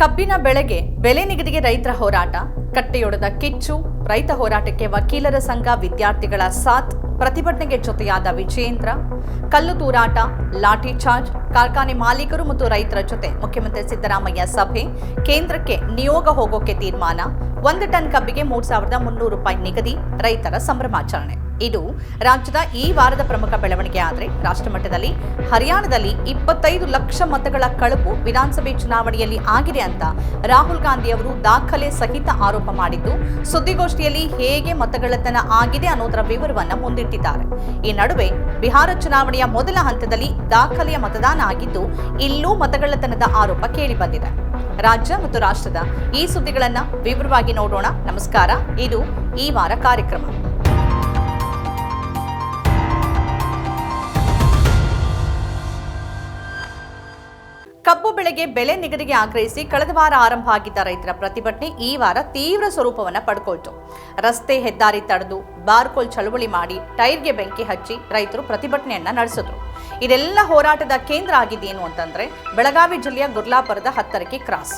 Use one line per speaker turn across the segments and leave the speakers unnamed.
ಕಬ್ಬಿನ ಬೆಳೆಗೆ ಬೆಲೆ ನಿಗದಿಗೆ ರೈತರ ಹೋರಾಟ, ಕಟ್ಟೆಯೊಡೆದ ಕಿಚ್ಚು, ರೈತ ಹೋರಾಟಕ್ಕೆ ವಕೀಲರ ಸಂಘ ವಿದ್ಯಾರ್ಥಿಗಳ ಸಾಥ್, ಪ್ರತಿಭಟನೆಗೆ ಜೊತೆಯಾದ ವಿಜಯೇಂದ್ರ, ಕಲ್ಲು ತೂರಾಟ, ಲಾಠಿ ಚಾರ್ಜ್, ಕಾರ್ಖಾನೆ ಮಾಲೀಕರು ಮತ್ತು ರೈತರ ಜೊತೆ ಮುಖ್ಯಮಂತ್ರಿ ಸಿದ್ದರಾಮಯ್ಯ ಸಭೆ, ಕೇಂದ್ರಕ್ಕೆ ನಿಯೋಗ ಹೋಗೋಕೆ ತೀರ್ಮಾನ, ಒಂದು ಟನ್ ಕಬ್ಬಿಗೆ ಮೂರು ಸಾವಿರದ ಮುನ್ನೂರು ರೂಪಾಯಿ ನಿಗದಿ, ರೈತರ ಸಂಭ್ರಮಾಚರಣೆ. ಇದು ರಾಜ್ಯದ ಈ ವಾರದ ಪ್ರಮುಖ ಬೆಳವಣಿಗೆ ಆದರೆ ರಾಷ್ಟ್ರಮಟ್ಟದಲ್ಲಿ ಹರಿಯಾಣದಲ್ಲಿ ಇಪ್ಪತ್ತೈದು ಲಕ್ಷ ಮತಗಳ ಕಳಪು ವಿಧಾನಸಭೆ ಚುನಾವಣೆಯಲ್ಲಿ ಆಗಿದೆ ಅಂತ ರಾಹುಲ್ ಗಾಂಧಿ ಅವರು ದಾಖಲೆ ಸಹಿತ ಆರೋಪ ಮಾಡಿದ್ದು, ಸುದ್ದಿಗೋಷ್ಠಿಯಲ್ಲಿ ಹೇಗೆ ಮತಗಳತನ ಆಗಿದೆ ಅನ್ನೋದರ ವಿವರವನ್ನು ಮುಂದಿಟ್ಟಿದ್ದಾರೆ. ಈ ನಡುವೆ ಬಿಹಾರ ಚುನಾವಣೆಯ ಮೊದಲ ಹಂತದಲ್ಲಿ ದಾಖಲೆಯ ಮತದಾನ ಆಗಿದ್ದು, ಇಲ್ಲೂ ಮತಗಳತನದ ಆರೋಪ ಕೇಳಿಬಂದಿದೆ ರಾಜ್ಯ ಮತ್ತು ರಾಷ್ಟ್ರದ ಈ ಸುದ್ದಿಗಳನ್ನ ವಿವರವಾಗಿ ನೋಡೋಣ. ನಮಸ್ಕಾರ. ಇದು ಈ ವಾರ ಕಾರ್ಯಕ್ರಮ. ಕಬ್ಬು ಬೆಳೆಗೆ ಬೆಲೆ ನಿಗದಿಗೆ ಆಗ್ರಹಿಸಿ ಕಳೆದ ವಾರ ಆರಂಭ ಆಗಿದ್ದ ರೈತರ ಪ್ರತಿಭಟನೆ ಈ ವಾರ ತೀವ್ರ ಸ್ವರೂಪವನ್ನು ಪಡ್ಕೊಳ್ತು. ರಸ್ತೆ ಹೆದ್ದಾರಿ ತಡೆದು ಬಾರ್ಕೋಲ್ ಚಳುವಳಿ ಮಾಡಿ ಟೈರ್ಗೆ ಬೆಂಕಿ ಹಚ್ಚಿ ರೈತರು ಪ್ರತಿಭಟನೆಯನ್ನ ನಡೆಸಿದ್ರು. ಇದೆಲ್ಲ ಹೋರಾಟದ ಕೇಂದ್ರ ಆಗಿದ್ದೇನು ಅಂತಂದ್ರೆ ಬೆಳಗಾವಿ ಜಿಲ್ಲೆಯ ಗುರ್ಲಾಪುರದ ಹತ್ತರಕ್ಕೆ ಕ್ರಾಸ್.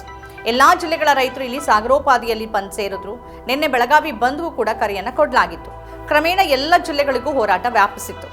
ಎಲ್ಲಾ ಜಿಲ್ಲೆಗಳ ರೈತರು ಇಲ್ಲಿ ಸಾಗರೋಪಾದಿಯಲ್ಲಿ ಬಂದ್ ಸೇರಿದ್ರು. ನಿನ್ನೆ ಬೆಳಗಾವಿ ಬಂದ್ಗೂ ಕೂಡ ಕರೆಯನ್ನು ಕೊಡಲಾಗಿತ್ತು. ಕ್ರಮೇಣ ಎಲ್ಲ ಜಿಲ್ಲೆಗಳಿಗೂ ಹೋರಾಟ ವ್ಯಾಪಿಸಿತ್ತು.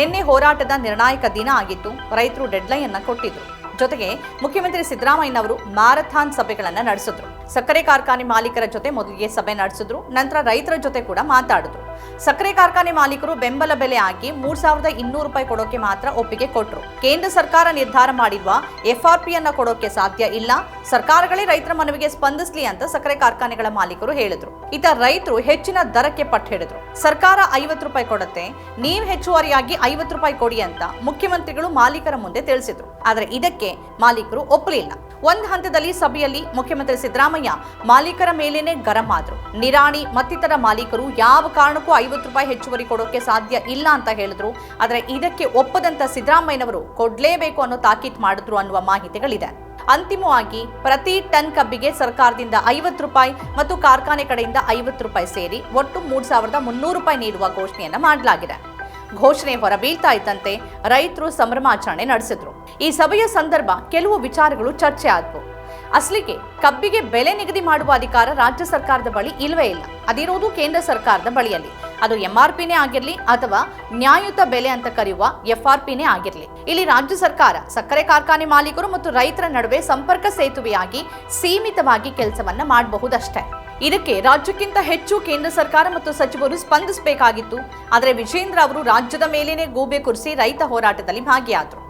ನಿನ್ನೆ ಹೋರಾಟದ ನಿರ್ಣಾಯಕ ದಿನ ಆಗಿತ್ತು. ರೈತರು ಡೆಡ್ಲೈನ್ ಅನ್ನ ಕೊಟ್ಟಿದ್ರು. ಜೊತೆಗೆ ಮುಖ್ಯಮಂತ್ರಿ ಸಿದ್ದರಾಮಯ್ಯನವರು ಮ್ಯಾರಥಾನ್ ಸಭೆಗಳನ್ನ ನಡೆಸಿದ್ರು. ಸಕ್ಕರೆ ಕಾರ್ಖಾನೆ ಮಾಲೀಕರ ಜೊತೆ ಮೊದಲಿಗೆ ಸಭೆ ನಡೆಸಿದ್ರು, ನಂತರ ರೈತರ ಜೊತೆ ಕೂಡ ಮಾತಾಡಿದ್ರು. ಸಕ್ಕರೆ ಕಾರ್ಖಾನೆ ಮಾಲೀಕರು ಬೆಂಬಲ ಬೆಲೆ ಹಾಕಿ ಮೂರ್ ಸಾವಿರದ ಇನ್ನೂರು ರೂಪಾಯಿ ಕೊಡೋಕೆ ಮಾತ್ರ ಒಪ್ಪಿಗೆ ಕೊಟ್ಟರು ಕೇಂದ್ರ ಸರ್ಕಾರ ನಿರ್ಧಾರ ಮಾಡಿರುವ ಎಫ್ಆರ್ಪಿ ಅನ್ನ ಕೊಡೋಕೆ ಸಾಧ್ಯ ಇಲ್ಲ. ಸರ್ಕಾರಗಳೇ ರೈತರ ಮನವಿಗೆ ಸ್ಪಂದಿಸಲಿ ಅಂತ ಸಕ್ಕರೆ ಕಾರ್ಖಾನೆಗಳ ಮಾಲೀಕರು ಹೇಳಿದ್ರು. ಇತ ರೈತರು ಹೆಚ್ಚಿನ ದರಕ್ಕೆ ಪಟ್ಟು ಹಿಡಿದ್ರು. ಸರ್ಕಾರ ಐವತ್ತು ರೂಪಾಯಿ ಕೊಡುತ್ತೆ, ನೀವ್ ಹೆಚ್ಚುವರಿಯಾಗಿ ಐವತ್ತು ರೂಪಾಯಿ ಕೊಡಿ ಅಂತ ಮುಖ್ಯಮಂತ್ರಿಗಳು ಮಾಲೀಕರ ಮುಂದೆ ತಿಳಿಸಿದ್ರು. ಆದ್ರೆ ಇದಕ್ಕೆ ಮಾಲೀಕರು ಒಪ್ಪಲಿಲ್ಲ. ಒಂದ್ ಹಂತದಲ್ಲಿ ಸಭೆಯಲ್ಲಿ ಮುಖ್ಯಮಂತ್ರಿ ಸಿದ್ದರಾಮಯ್ಯ ಮಾಲೀಕರ ಮೇಲೇನೆ ಗರಂ ಆದ್ರು. ನಿರಾಣಿ ಮತ್ತಿತರ ಮಾಲೀಕರು ಯಾವ ಕಾರಣಕ್ಕೂ ಐವತ್ತು ರೂಪಾಯಿ ಹೆಚ್ಚುವರಿ ಕೊಡೋಕೆ ಸಾಧ್ಯ ಇಲ್ಲ ಅಂತ ಹೇಳಿದ್ರು. ಆದ್ರೆ ಇದಕ್ಕೆ ಒಪ್ಪದಂತ ಸಿದ್ದರಾಮಯ್ಯನವರು ಕೊಡ್ಲೇಬೇಕು ಅನ್ನೋ ತಾಕೀತ್ ಮಾಡಿದ್ರು ಅನ್ನುವ ಮಾಹಿತಿಗಳಿದೆ. ಅಂತಿಮವಾಗಿ ಪ್ರತಿ ಟನ್ ಕಬ್ಬಿಗೆ ಸರ್ಕಾರದಿಂದ ಐವತ್ತು ರೂಪಾಯಿ ಮತ್ತು ಕಾರ್ಖಾನೆ ಕಡೆಯಿಂದ ಐವತ್ತು ರೂಪಾಯಿ ಸೇರಿ ಒಟ್ಟು ಮೂರ್ ಸಾವಿರದ ಮುನ್ನೂರು ರೂಪಾಯಿ ನೀಡುವ ಘೋಷಣೆಯನ್ನ ಮಾಡಲಾಗಿದೆ. ಘೋಷಣೆ ಹೊರಬೀಳ್ತಾ ಇದ್ದಂತೆ ರೈತರು ಸಂಭ್ರಮಾಚರಣೆ ನಡೆಸಿದ್ರು. ಈ ಸಭೆಯ ಸಂದರ್ಭ ಕೆಲವು ವಿಚಾರಗಳು ಚರ್ಚೆ ಆದವು. ಅಸಲಿಗೆ ಕಬ್ಬಿಗೆ ಬೆಲೆ ನಿಗದಿ ಮಾಡುವ ಅಧಿಕಾರ ರಾಜ್ಯ ಸರ್ಕಾರದ ಬಳಿ ಇಲ್ವೇ ಇಲ್ಲ. ಅದಿರೋದು ಕೇಂದ್ರ ಸರ್ಕಾರದ ಬಳಿಯಲ್ಲಿ. ಅದು ಎಂಆರ್ಪಿನೇ ಆಗಿರಲಿ ಅಥವಾ ನ್ಯಾಯಯುತ ಬೆಲೆ ಅಂತ ಕರೆಯುವ ಎಫ್ಆರ್ಪಿನೇ ಆಗಿರಲಿ. ಇಲ್ಲಿ ರಾಜ್ಯ ಸರ್ಕಾರ ಸಕ್ಕರೆ ಕಾರ್ಖಾನೆ ಮಾಲೀಕರು ಮತ್ತು ರೈತರ ನಡುವೆ ಸಂಪರ್ಕ ಸೇತುವೆಯಾಗಿ ಸೀಮಿತವಾಗಿ ಕೆಲಸವನ್ನ ಮಾಡಬಹುದಷ್ಟೇ. ಇದಕ್ಕೆ ರಾಜ್ಯಕ್ಕಿಂತ ಹೆಚ್ಚು ಕೇಂದ್ರ ಸರ್ಕಾರ ಮತ್ತು ಸಚಿವರು ಸ್ಪಂದಿಸಬೇಕಾಗಿತ್ತು. ಆದರೆ ವಿಜೇಂದ್ರ ಅವರು ರಾಜ್ಯದ ಮೇಲೇನೆ ಗೂಬೆ ಕುರಿಸಿ ರೈತ ಹೋರಾಟದಲ್ಲಿ ಭಾಗಿಯಾದರು.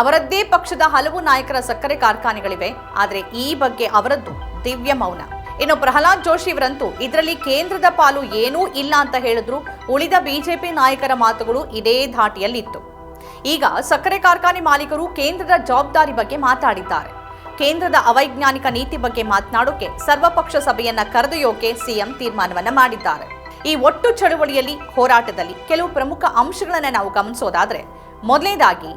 ಅವರದ್ದೇ ಪಕ್ಷದ ಹಲವು ನಾಯಕರ ಸಕ್ಕರೆ ಕಾರ್ಖಾನೆಗಳಿವೆ. ಆದರೆ ಈ ಬಗ್ಗೆ ಅವರದ್ದು ದಿವ್ಯ ಮೌನ. ಇನ್ನು ಪ್ರಹ್ಲಾದ್ ಜೋಶಿ ಇವರಂತೂ ಇದರಲ್ಲಿ ಕೇಂದ್ರದ ಪಾಲು ಏನೂ ಇಲ್ಲ ಅಂತ ಹೇಳಿದ್ರು. ಉಳಿದ ಬಿಜೆಪಿ ನಾಯಕರ ಮಾತುಗಳು ಇದೇ ಧಾಟಿಯಲ್ಲಿತ್ತು. ಈಗ ಸಕ್ಕರೆ ಕಾರ್ಖಾನೆ ಮಾಲೀಕರು ಕೇಂದ್ರದ ಜವಾಬ್ದಾರಿ ಬಗ್ಗೆ ಮಾತಾಡಿದ್ದಾರೆ. ಕೇಂದ್ರದ ಅವೈಜ್ಞಾನಿಕ ನೀತಿ ಬಗ್ಗೆ ಮಾತನಾಡೋಕೆ ಸರ್ವಪಕ್ಷ ಸಭೆಯನ್ನ ಕರೆದೊಯ್ಯೋಕೆ ಸಿಎಂ ತೀರ್ಮಾನವನ್ನ ಮಾಡಿದ್ದಾರೆ. ಈ ಒಟ್ಟು ಚಳುವಳಿಯಲ್ಲಿ ಹೋರಾಟದಲ್ಲಿ ಕೆಲವು ಪ್ರಮುಖ ಅಂಶಗಳನ್ನ ನಾವು ಗಮನಿಸೋದಾದ್ರೆ ಮೊದಲನೇದಾಗಿ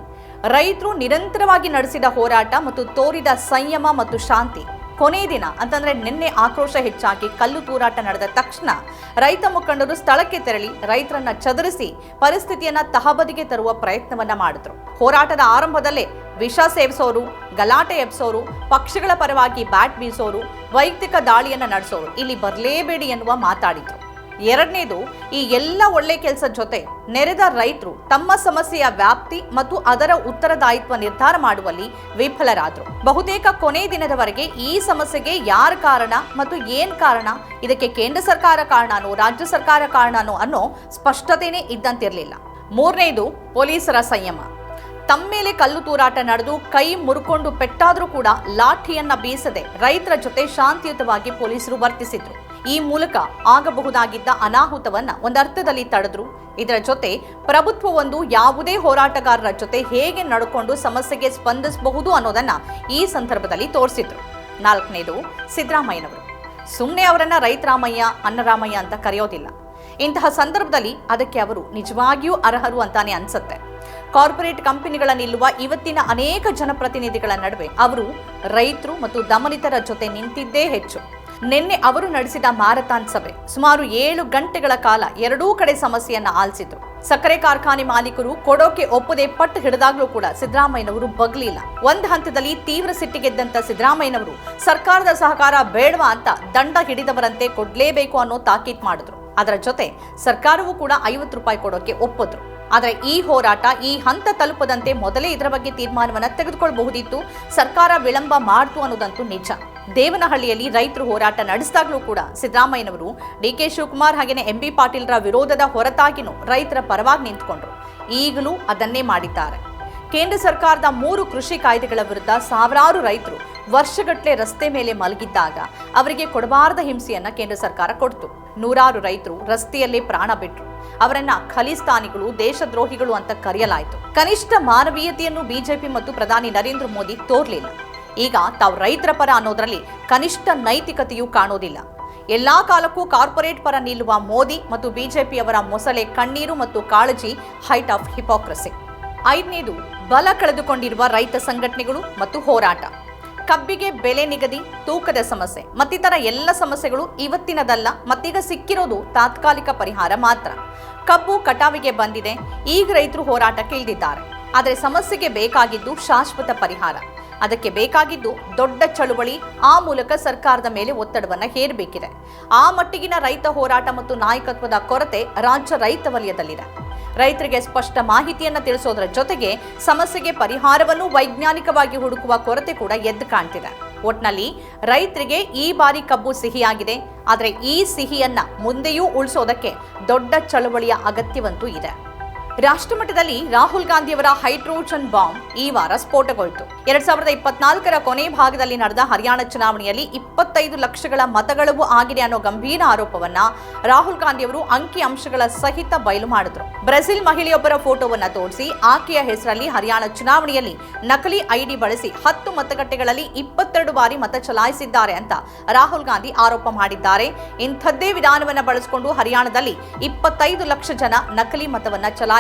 ರೈತರು ನಿರಂತರವಾಗಿ ನಡೆಸಿದ ಹೋರಾಟ ಮತ್ತು ತೋರಿದ ಸಂಯಮ ಮತ್ತು ಶಾಂತಿ ಕೊನೆ ದಿನ ಅಂತಂದ್ರೆ ನಿನ್ನೆ ಆಕ್ರೋಶ ಹೆಚ್ಚಾಗಿ ಕಲ್ಲು ತೂರಾಟ ನಡೆದ ತಕ್ಷಣ ರೈತ ಮುಖಂಡರು ಸ್ಥಳಕ್ಕೆ ತೆರಳಿ ರೈತರನ್ನ ಚದುರಿಸಿ ಪರಿಸ್ಥಿತಿಯನ್ನ ತಹಬದಿಗೆ ತರುವ ಪ್ರಯತ್ನವನ್ನ ಮಾಡಿದ್ರು. ಹೋರಾಟದ ಆರಂಭದಲ್ಲೇ ವಿಷ ಸೇವಿಸೋರು, ಗಲಾಟೆ ಎಬ್ಸೋರು, ಪಕ್ಷಗಳ ಪರವಾಗಿ ಬ್ಯಾಟ್ ಬೀಸೋರು, ವೈಯಕ್ತಿಕ ದಾಳಿಯನ್ನ ನಡೆಸೋರು ಇಲ್ಲಿ ಬರಲೇಬೇಡಿ ಎನ್ನುವ ಮಾತಾಡಿದ್ರು. ಎರಡನೇದು, ಈ ಎಲ್ಲ ಒಳ್ಳೆ ಕೆಲಸ ಜೊತೆ ನೆರೆದ ರೈತರು ತಮ್ಮ ಸಮಸ್ಯೆಯ ವ್ಯಾಪ್ತಿ ಮತ್ತು ಅದರ ಉತ್ತರದಾಯಿತ್ವ ನಿರ್ಧಾರ ಮಾಡುವಲ್ಲಿ ವಿಫಲರಾದರು. ಬಹುತೇಕ ಕೊನೆ ದಿನದವರೆಗೆ ಈ ಸಮಸ್ಯೆಗೆ ಯಾರ ಕಾರಣ ಮತ್ತು ಏನ್ ಕಾರಣ, ಇದಕ್ಕೆ ಕೇಂದ್ರ ಸರ್ಕಾರ ಕಾರಣನೋ, ರಾಜ್ಯ ಸರ್ಕಾರ ಕಾರಣನೋ ಅನ್ನೋ ಸ್ಪಷ್ಟತೆನೇ ಇದ್ದಂತಿರಲಿಲ್ಲ. ಮೂರನೇದು, ಪೊಲೀಸರ ಸಂಯಮ. ತಮ್ಮ ಮೇಲೆ ಕಲ್ಲು ತೂರಾಟ ನಡೆದು ಕೈ ಮುರುಕೊಂಡು ಪೆಟ್ಟಾದರೂ ಕೂಡ ಲಾಠಿಯನ್ನ ಬೀಸದೆ ರೈತರ ಜೊತೆ ಶಾಂತಿಯುತವಾಗಿ ಪೊಲೀಸರು ವರ್ತಿಸಿದ್ರು. ಈ ಮೂಲಕ ಆಗಬಹುದಾಗಿದ್ದ ಅನಾಹುತವನ್ನ ಒಂದರ್ಥದಲ್ಲಿ ತಡೆದ್ರು. ಇದರ ಜೊತೆ ಪ್ರಭುತ್ವವೊಂದು ಯಾವುದೇ ಹೋರಾಟಗಾರರ ಜೊತೆ ಹೇಗೆ ನಡ್ಕೊಂಡು ಸಮಸ್ಯೆಗೆ ಸ್ಪಂದಿಸಬಹುದು ಅನ್ನೋದನ್ನ ಈ ಸಂದರ್ಭದಲ್ಲಿ ತೋರಿಸಿದ್ರು. ನಾಲ್ಕನೇದು ಸಿದ್ದರಾಮಯ್ಯನವರು. ಸುಮ್ಮನೆ ಅವರನ್ನ ರೈತರಾಮಯ್ಯ, ಅನ್ನರಾಮಯ್ಯ ಅಂತ ಕರೆಯೋದಿಲ್ಲ. ಇಂತಹ ಸಂದರ್ಭದಲ್ಲಿ ಅದಕ್ಕೆ ಅವರು ನಿಜವಾಗಿಯೂ ಅರ್ಹರು ಅಂತಾನೆ ಅನ್ಸುತ್ತೆ. ಕಾರ್ಪೊರೇಟ್ ಕಂಪನಿಗಳ ನಿಲ್ಲುವ ಇವತ್ತಿನ ಅನೇಕ ಜನಪ್ರತಿನಿಧಿಗಳ ನಡುವೆ ಅವರು ರೈತರು ಮತ್ತು ದಮನಿತರ ಜೊತೆ ನಿಂತಿದ್ದೇ ಹೆಚ್ಚು. ನಿನ್ನೆ ಅವರು ನಡೆಸಿದ ಮ್ಯಾರಥಾನ್ ಸಭೆ ಸುಮಾರು ಏಳು ಗಂಟೆಗಳ ಕಾಲ ಎರಡೂ ಕಡೆ ಸಮಸ್ಯೆಯನ್ನ ಆಲಿಸಿದ್ರು. ಸಕ್ಕರೆ ಕಾರ್ಖಾನೆ ಮಾಲೀಕರು ಕೊಡೋಕೆ ಒಪ್ಪದೆ ಪಟ್ಟು ಹಿಡಿದಾಗ್ಲೂ ಕೂಡ ಸಿದ್ದರಾಮಯ್ಯನವರು ಬಗ್ಲಿಲ್ಲ. ಒಂದು ಹಂತದಲ್ಲಿ ತೀವ್ರ ಸಿಟ್ಟಿಗೆದ್ದಂತ ಸಿದ್ದರಾಮಯ್ಯನವರು, ಸರ್ಕಾರದ ಸಹಕಾರ ಬೇಡವಾ ಅಂತ ದಂಡ ಹಿಡಿದವರಂತೆ ಕೊಡ್ಲೇಬೇಕು ಅನ್ನೋ ತಾಕೀತ್ ಮಾಡಿದ್ರು. ಅದರ ಜೊತೆ ಸರ್ಕಾರವೂ ಕೂಡ ಐವತ್ತು ರೂಪಾಯಿ ಕೊಡೋಕೆ ಒಪ್ಪಿದ್ರು. ಆದರೆ ಈ ಹೋರಾಟ, ಈ ಹಂತ ತಲುಪದಂತೆ ಮೊದಲೇ ಇದರ ಬಗ್ಗೆ ತೀರ್ಮಾನವನ್ನು ತೆಗೆದುಕೊಳ್ಳಬಹುದಿತ್ತು ಸರ್ಕಾರ ವಿಳಂಬ ಮಾಡ್ತು ಅನ್ನೋದಂತೂ ನಿಜ. ದೇವನಹಳ್ಳಿಯಲ್ಲಿ ರೈತರು ಹೋರಾಟ ನಡೆಸಿದಾಗಲೂ ಕೂಡ ಸಿದ್ದರಾಮಯ್ಯನವರು, ಡಿ ಕೆ ಶಿವಕುಮಾರ್ ಹಾಗೆಯೇ ಎಂಬಿ ಪಾಟೀಲ್ರ ವಿರೋಧದ ಹೊರತಾಗಿನೂ ರೈತರ ಪರವಾಗಿ ನಿಂತ್ಕೊಂಡ್ರು. ಈಗಲೂ ಅದನ್ನೇ ಮಾಡಿದ್ದಾರೆ. ಕೇಂದ್ರ ಸರ್ಕಾರದ ಮೂರು ಕೃಷಿ ಕಾಯ್ದೆಗಳ ವಿರುದ್ಧ ಸಾವಿರಾರು ರೈತರು ವರ್ಷಗಟ್ಟಲೆ ರಸ್ತೆ ಮೇಲೆ ಮಲಗಿದ್ದಾಗ ಅವರಿಗೆ ಕೊಡಬಾರದ ಹಿಂಸೆಯನ್ನ ಕೇಂದ್ರ ಸರ್ಕಾರ ಕೊಡ್ತು. ನೂರಾರು ರೈತರು ರಸ್ತೆಯಲ್ಲೇ ಪ್ರಾಣ ಬಿಟ್ರು. ಅವರನ್ನ ಖಲಿಸ್ತಾನಿಗಳು, ದೇಶದ್ರೋಹಿಗಳು ಅಂತ ಕರೆಯಲಾಯಿತು. ಕನಿಷ್ಠ ಮಾನವೀಯತೆಯನ್ನು ಬಿಜೆಪಿ ಮತ್ತು ಪ್ರಧಾನಿ ನರೇಂದ್ರ ಮೋದಿ ತೋರ್ಲಿಲ್ಲ. ಈಗ ತಾವು ರೈತರ ಪರ ಅನ್ನೋದ್ರಲ್ಲಿ ಕನಿಷ್ಠ ನೈತಿಕತೆಯೂ ಕಾಣೋದಿಲ್ಲ. ಎಲ್ಲಾ ಕಾಲಕ್ಕೂ ಕಾರ್ಪೊರೇಟ್ ಪರ ನಿಲ್ಲುವ ಮೋದಿ ಮತ್ತು ಬಿಜೆಪಿಯವರ ಮೊಸಳೆ ಕಣ್ಣೀರು ಮತ್ತು ಕಾಳಜಿ ಹೈಟ್ ಆಫ್ ಹಿಪೋಕ್ರಸಿ. ಐದನೇದು ಬಲ ಕಳೆದುಕೊಂಡಿರುವ ರೈತ ಸಂಘಟನೆಗಳು ಮತ್ತು ಹೋರಾಟ. ಕಬ್ಬಿಗೆ ಬೆಲೆ ನಿಗದಿ, ತೂಕದ ಸಮಸ್ಯೆ, ಮತ್ತಿತರ ಎಲ್ಲ ಸಮಸ್ಯೆಗಳು ಇವತ್ತಿನದಲ್ಲ, ಮತ್ತೀಗ ಸಿಕ್ಕಿರೋದು ತಾತ್ಕಾಲಿಕ ಪರಿಹಾರ ಮಾತ್ರ. ಕಬ್ಬು ಕಟಾವಿಗೆ ಬಂದಿದೆ, ಈಗ ರೈತರು ಹೋರಾಟಕ್ಕೆ ಇಳಿದಿದ್ದಾರೆ. ಆದರೆ ಸಮಸ್ಯೆಗೆ ಬೇಕಾಗಿದ್ದು ಶಾಶ್ವತ ಪರಿಹಾರ. ಅದಕ್ಕೆ ಬೇಕಾಗಿದ್ದು ದೊಡ್ಡ ಚಳುವಳಿ, ಆ ಮೂಲಕ ಸರ್ಕಾರದ ಮೇಲೆ ಒತ್ತಡವನ್ನು ಹೇರಬೇಕಿದೆ. ಆ ಮಟ್ಟಿಗಿನ ರೈತ ಹೋರಾಟ ಮತ್ತು ನಾಯಕತ್ವದ ಕೊರತೆ ರಾಜ್ಯ ರೈತ ವಲಯದಲ್ಲಿದೆ. ರೈತರಿಗೆ ಸ್ಪಷ್ಟ ಮಾಹಿತಿಯನ್ನು ತಿಳಿಸೋದರ ಜೊತೆಗೆ ಸಮಸ್ಯೆಗೆ ಪರಿಹಾರವನ್ನು ವೈಜ್ಞಾನಿಕವಾಗಿ ಹುಡುಕುವ ಕೊರತೆ ಕೂಡ ಎದ್ದು ಕಾಣ್ತಿದೆ. ಒಟ್ನಲ್ಲಿ ರೈತರಿಗೆ ಈ ಬಾರಿ ಕಬ್ಬು ಸಿಹಿಯಾಗಿದೆ. ಆದರೆ ಈ ಸಿಹಿಯನ್ನ ಮುಂದೆಯೂ ಉಳಿಸೋದಕ್ಕೆ ದೊಡ್ಡ ಚಳವಳಿಯ ಅಗತ್ಯವಂತೂ ಇದೆ. ರಾಷ್ಟ್ರಮಟ್ಟದಲ್ಲಿ ರಾಹುಲ್ ಗಾಂಧಿಯವರ ಹೈಡ್ರೋಜನ್ ಬಾಂಬ್ ಈ ವಾರ ಸ್ಫೋಟಗೊಳ್ತು. ಎರಡ್ ಸಾವಿರದ ಇಪ್ಪತ್ನಾಲ್ಕರ ಕೊನೆ ಭಾಗದಲ್ಲಿ ನಡೆದ ಹರಿಯಾಣ ಚುನಾವಣೆಯಲ್ಲಿ ಇಪ್ಪತ್ತೈದು ಲಕ್ಷಗಳ ಮತಗಳವು ಆಗಿದೆ ಅನ್ನೋ ಗಂಭೀರ ಆರೋಪವನ್ನ ರಾಹುಲ್ ಗಾಂಧಿಯವರು ಅಂಕಿ ಅಂಶಗಳ ಸಹಿತ ಬಯಲು ಮಾಡಿದ್ರು. ಬ್ರೆಜಿಲ್ ಮಹಿಳೆಯೊಬ್ಬರ ಫೋಟೋವನ್ನ ತೋರಿಸಿ ಆಕೆಯ ಹೆಸರಲ್ಲಿ ಹರಿಯಾಣ ಚುನಾವಣೆಯಲ್ಲಿ ನಕಲಿ ಐಡಿ ಬಳಸಿ ಹತ್ತು ಮತಗಟ್ಟೆಗಳಲ್ಲಿ ಇಪ್ಪತ್ತೆರಡು ಬಾರಿ ಮತ ಚಲಾಯಿಸಿದ್ದಾರೆ ಅಂತ ರಾಹುಲ್ ಗಾಂಧಿ ಆರೋಪ ಮಾಡಿದ್ದಾರೆ. ಇಂಥದ್ದೇ ವಿಧಾನವನ್ನ ಬಳಸಿಕೊಂಡು ಹರಿಯಾಣದಲ್ಲಿ ಇಪ್ಪತ್ತೈದು ಲಕ್ಷ ಜನ ನಕಲಿ ಮತವನ್ನ ಚಲಾಯಿಸಿದ್ದಾರೆ.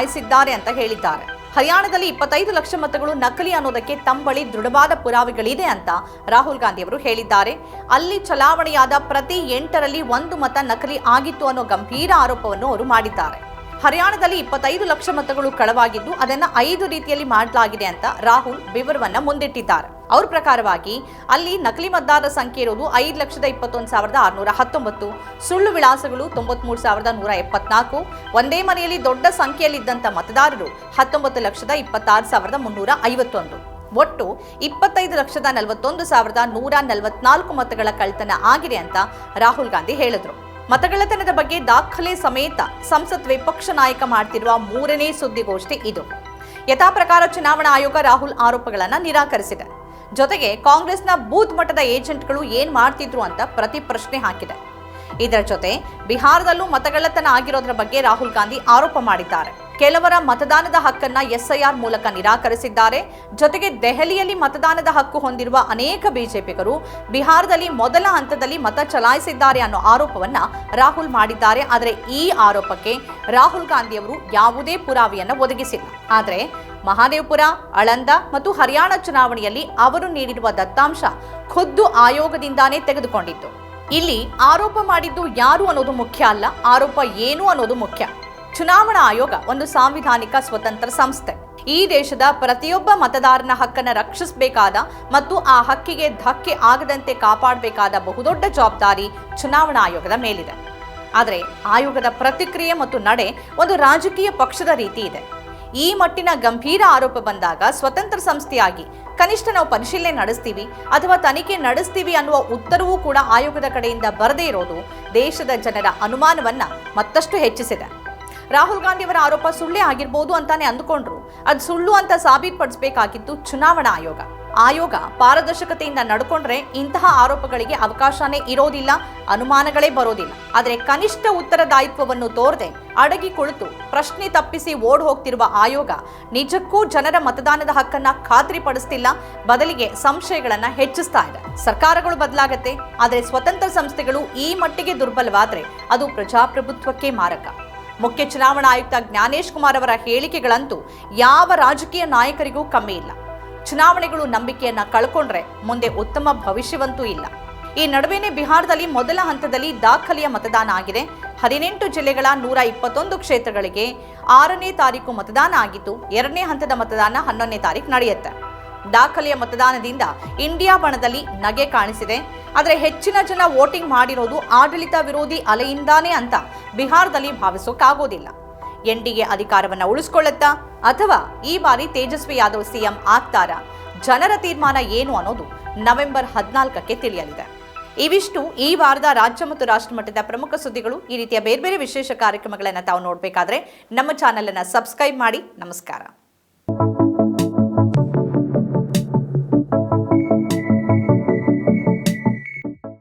ಅಂತ ಹೇಳಿದ್ದಾರೆ. ಹರಿಯಾಣದಲ್ಲಿ ಇಪ್ಪತ್ತೈದು ಲಕ್ಷ ಮತಗಳು ನಕಲಿ ಅನ್ನೋದಕ್ಕೆ ತಮ್ಮ ದೃಢವಾದ ಪುರಾವೆಗಳಿದೆ ಅಂತ ರಾಹುಲ್ ಗಾಂಧಿ ಅವರು ಹೇಳಿದ್ದಾರೆ. ಅಲ್ಲಿ ಚಲಾವಣೆಯಾದ ಪ್ರತಿ ಎಂಟರಲ್ಲಿ ಒಂದು ಮತ ನಕಲಿ ಆಗಿತ್ತು ಅನ್ನೋ ಗಂಭೀರ ಆರೋಪವನ್ನು ಅವರು ಮಾಡಿದ್ದಾರೆ. ಹರಿಯಾಣದಲ್ಲಿ ಇಪ್ಪತ್ತೈದು ಲಕ್ಷ ಮತಗಳು ಕಳವಾಗಿದ್ದು, ಅದನ್ನ ಐದು ರೀತಿಯಲ್ಲಿ ಮಾಡಲಾಗಿದೆ ಅಂತ ರಾಹುಲ್ ವಿವರವನ್ನ ಮುಂದಿಟ್ಟಿದ್ದಾರೆ. ಅವ್ರ ಪ್ರಕಾರವಾಗಿ ಅಲ್ಲಿ ನಕಲಿ ಮತದಾರರ ಸಂಖ್ಯೆ ಇರೋದು ಐದು ಲಕ್ಷದ ಇಪ್ಪತ್ತೊಂದು ಸಾವಿರದ ಆರುನೂರ ಹತ್ತೊಂಬತ್ತು, ಸುಳ್ಳು ವಿಳಾಸಗಳು ತೊಂಬತ್ಮೂರು ಸಾವಿರದ ನೂರ ಎಪ್ಪತ್ನಾಲ್ಕು, ಒಂದೇ ಮನೆಯಲ್ಲಿ ದೊಡ್ಡ ಸಂಖ್ಯೆಯಲ್ಲಿದ್ದಂಥ ಮತದಾರರು ಹತ್ತೊಂಬತ್ತು ಲಕ್ಷದ ಇಪ್ಪತ್ತಾರು ಸಾವಿರದ ಮುನ್ನೂರ ಐವತ್ತೊಂದು. ಒಟ್ಟು ಇಪ್ಪತ್ತೈದು ಲಕ್ಷದ ನಲವತ್ತೊಂದು ಸಾವಿರದ ನೂರ ನಲವತ್ನಾಲ್ಕು ಮತಗಳ ಕಳ್ತನ ಆಗಿದೆ ಅಂತ ರಾಹುಲ್ ಗಾಂಧಿ ಹೇಳಿದ್ರು. ಮತಗಳ್ಳತನದ ಬಗ್ಗೆ ದಾಖಲೆ ಸಮೇತ ಸಂಸತ್ ವಿಪಕ್ಷ ನಾಯಕ ಮಾಡ್ತಿರುವ ಮೂರನೇ ಸುದ್ದಿಗೋಷ್ಠಿ ಇದು. ಯಥಾ ಪ್ರಕಾರ ಚುನಾವಣಾ ಆಯೋಗ ರಾಹುಲ್ ಆರೋಪಗಳನ್ನು ನಿರಾಕರಿಸಿದೆ. ಜೊತೆಗೆ ಕಾಂಗ್ರೆಸ್ನ ಬೂತ್ ಮಟ್ಟದ ಏಜೆಂಟ್ಗಳು ಏನ್ ಮಾಡ್ತಿದ್ರು ಅಂತ ಪ್ರತಿ ಪ್ರಶ್ನೆ ಹಾಕಿದೆ. ಇದರ ಜೊತೆ ಬಿಹಾರದಲ್ಲೂ ಮತಗಳ್ಳತನ ಆಗಿರೋದ್ರ ಬಗ್ಗೆ ರಾಹುಲ್ ಗಾಂಧಿ ಆರೋಪ ಮಾಡಿದ್ದಾರೆ. ಕೆಲವರ ಮತದಾನದ ಹಕ್ಕನ್ನ ಎಸ್ಐಆರ್ ಮೂಲಕ ನಿರಾಕರಿಸಿದ್ದಾರೆ. ಜೊತೆಗೆ ದೆಹಲಿಯಲ್ಲಿ ಮತದಾನದ ಹಕ್ಕು ಹೊಂದಿರುವ ಅನೇಕ ಬಿಜೆಪಿಗರು ಬಿಹಾರದಲ್ಲಿ ಮೊದಲ ಹಂತದಲ್ಲಿ ಮತ ಚಲಾಯಿಸಿದ್ದಾರೆ ಅನ್ನೋ ಆರೋಪವನ್ನ ರಾಹುಲ್ ಮಾಡಿದ್ದಾರೆ. ಆದರೆ ಈ ಆರೋಪಕ್ಕೆ ರಾಹುಲ್ ಗಾಂಧಿ ಅವರು ಯಾವುದೇ ಪುರಾವೆಯನ್ನ ಒದಗಿಸಿಲ್ಲ. ಆದರೆ ಮಹಾದೇವಪುರ, ಅಳಂದ ಮತ್ತು ಹರಿಯಾಣ ಚುನಾವಣೆಯಲ್ಲಿ ಅವರು ನೀಡಿರುವ ದತ್ತಾಂಶ ಖುದ್ದು ಆಯೋಗದಿಂದಾನೇ ತೆಗೆದುಕೊಂಡಿತ್ತು. ಇಲ್ಲಿ ಆರೋಪ ಮಾಡಿದ್ದು ಯಾರು ಅನ್ನೋದು ಮುಖ್ಯ ಅಲ್ಲ, ಆರೋಪ ಏನು ಅನ್ನೋದು ಮುಖ್ಯ. ಚುನಾವಣಾ ಆಯೋಗ ಒಂದು ಸಾಂವಿಧಾನಿಕ ಸ್ವತಂತ್ರ ಸಂಸ್ಥೆ. ಈ ದೇಶದ ಪ್ರತಿಯೊಬ್ಬ ಮತದಾರನ ಹಕ್ಕನ್ನು ರಕ್ಷಿಸಬೇಕಾದ ಮತ್ತು ಆ ಹಕ್ಕಿಗೆ ಧಕ್ಕೆ ಆಗದಂತೆ ಕಾಪಾಡಬೇಕಾದ ಬಹುದೊಡ್ಡ ಜವಾಬ್ದಾರಿ ಚುನಾವಣಾ ಆಯೋಗದ ಮೇಲಿದೆ. ಆದರೆ ಆಯೋಗದ ಪ್ರತಿಕ್ರಿಯೆ ಮತ್ತು ನಡೆ ಒಂದು ರಾಜಕೀಯ ಪಕ್ಷದ ರೀತಿ ಇದೆ. ಈ ಮಟ್ಟಿನ ಗಂಭೀರ ಆರೋಪ ಬಂದಾಗ ಸ್ವತಂತ್ರ ಸಂಸ್ಥೆಯಾಗಿ ಕನಿಷ್ಠ ನಾವು ಪರಿಶೀಲನೆ ನಡೆಸ್ತೀವಿ ಅಥವಾ ತನಿಖೆ ನಡೆಸ್ತೀವಿ ಅನ್ನುವ ಉತ್ತರವೂ ಕೂಡ ಆಯೋಗದ ಕಡೆಯಿಂದ ಬರದೇ ಇರೋದು ದೇಶದ ಜನರ ಅನುಮಾನವನ್ನ ಮತ್ತಷ್ಟು ಹೆಚ್ಚಿಸಿದೆ. ರಾಹುಲ್ ಗಾಂಧಿ ಅವರ ಆರೋಪ ಸುಳ್ಳೇ ಆಗಿರ್ಬೋದು ಅಂತಾನೆ ಅಂದುಕೊಂಡ್ರು. ಅದು ಸುಳ್ಳು ಅಂತ ಸಾಬೀತುಪಡಿಸಬೇಕಾಗಿದ್ದು ಚುನಾವಣಾ ಆಯೋಗ. ಆಯೋಗ ಪಾರದರ್ಶಕತೆಯಿಂದ ನಡ್ಕೊಂಡ್ರೆ ಇಂತಹ ಆರೋಪಗಳಿಗೆ ಅವಕಾಶನೇ ಇರೋದಿಲ್ಲ, ಅನುಮಾನಗಳೇ ಬರೋದಿಲ್ಲ. ಆದರೆ ಕನಿಷ್ಠ ಉತ್ತರದಾಯಿತ್ವವನ್ನು ತೋರದೆ ಅಡಗಿ ಕುಳಿತು ಪ್ರಶ್ನೆ ತಪ್ಪಿಸಿ ಓಡ್ ಹೋಗ್ತಿರುವ ಆಯೋಗ ನಿಜಕ್ಕೂ ಜನರ ಮತದಾನದ ಹಕ್ಕನ್ನ ಖಾತ್ರಿಪಡಿಸ್ತಿಲ್ಲ, ಬದಲಿಗೆ ಸಂಶಯಗಳನ್ನ ಹೆಚ್ಚಿಸ್ತಾ ಇದೆ. ಸರ್ಕಾರಗಳು ಬದಲಾಗತ್ತೆ, ಆದರೆ ಸ್ವತಂತ್ರ ಸಂಸ್ಥೆಗಳು ಈ ಮಟ್ಟಿಗೆ ದುರ್ಬಲವಾದ್ರೆ ಅದು ಪ್ರಜಾಪ್ರಭುತ್ವಕ್ಕೆ ಮಾರಕ. ಮುಖ್ಯ ಚುನಾವಣಾ ಆಯುಕ್ತ ಜ್ಞಾನೇಶ್ ಕುಮಾರ್ ಅವರ ಹೇಳಿಕೆಗಳಂತೂ ಯಾವ ರಾಜಕೀಯ ನಾಯಕರಿಗೂ ಕಮ್ಮಿ ಇಲ್ಲ. ಚುನಾವಣೆಗಳು ನಂಬಿಕೆಯನ್ನ ಕಳ್ಕೊಂಡ್ರೆ ಮುಂದೆ ಉತ್ತಮ ಭವಿಷ್ಯವಂತೂ ಇಲ್ಲ. ಈ ನಡುವೆನೇ ಬಿಹಾರದಲ್ಲಿ ಮೊದಲ ಹಂತದಲ್ಲಿ ದಾಖಲೆಯ ಮತದಾನ ಆಗಿದೆ. ಹದಿನೆಂಟು ಜಿಲ್ಲೆಗಳ ನೂರ ಇಪ್ಪತ್ತೊಂದು ಕ್ಷೇತ್ರಗಳಿಗೆ ಆರನೇ ತಾರೀಕು ಮತದಾನ ಆಗಿದ್ದು, ಎರಡನೇ ಹಂತದ ಮತದಾನ ಹನ್ನೊಂದನೇ ತಾರೀಕು ನಡೆಯುತ್ತೆ. ದಾಖಲೆಯ ಮತದಾನದಿಂದ ಇಂಡಿಯಾ ಬಣದಲ್ಲಿ ನಗೆ ಕಾಣಿಸಿದೆ. ಆದರೆ ಹೆಚ್ಚಿನ ಜನ ವೋಟಿಂಗ್ ಮಾಡಿರೋದು ಆಡಳಿತ ವಿರೋಧಿ ಅಲೆಯಿಂದಾನೇ ಅಂತ ಬಿಹಾರದಲ್ಲಿ ಭಾವಿಸೋಕ್ಕಾಗೋದಿಲ್ಲ ಎನ್ಡಿಎ ಅಧಿಕಾರವನ್ನು ಉಳಿಸ್ಕೊಳ್ಳುತ್ತಾ ಅಥವಾ ಈ ಬಾರಿ ತೇಜಸ್ವಿ ಯಾದವ್ ಸಿಎಂ ಆಗ್ತಾರ? ಜನರ ತೀರ್ಮಾನ ಏನು ಅನ್ನೋದು ನವೆಂಬರ್ ಹದಿನಾಲ್ಕಕ್ಕೆ ತಿಳಿಯಲಿದೆ. ಇವಿಷ್ಟು ಈ ವಾರದ ರಾಜ್ಯ ಮತ್ತು ರಾಷ್ಟ್ರ ಮಟ್ಟದ ಪ್ರಮುಖ ಸುದ್ದಿಗಳು. ಈ ರೀತಿಯ ಬೇರೆ ಬೇರೆ ವಿಶೇಷ ಕಾರ್ಯಕ್ರಮಗಳನ್ನು ತಾವು ನೋಡಬೇಕಾದ್ರೆ ನಮ್ಮ ಚಾನೆಲನ್ನು ಸಬ್ಸ್ಕ್ರೈಬ್ ಮಾಡಿ. ನಮಸ್ಕಾರ.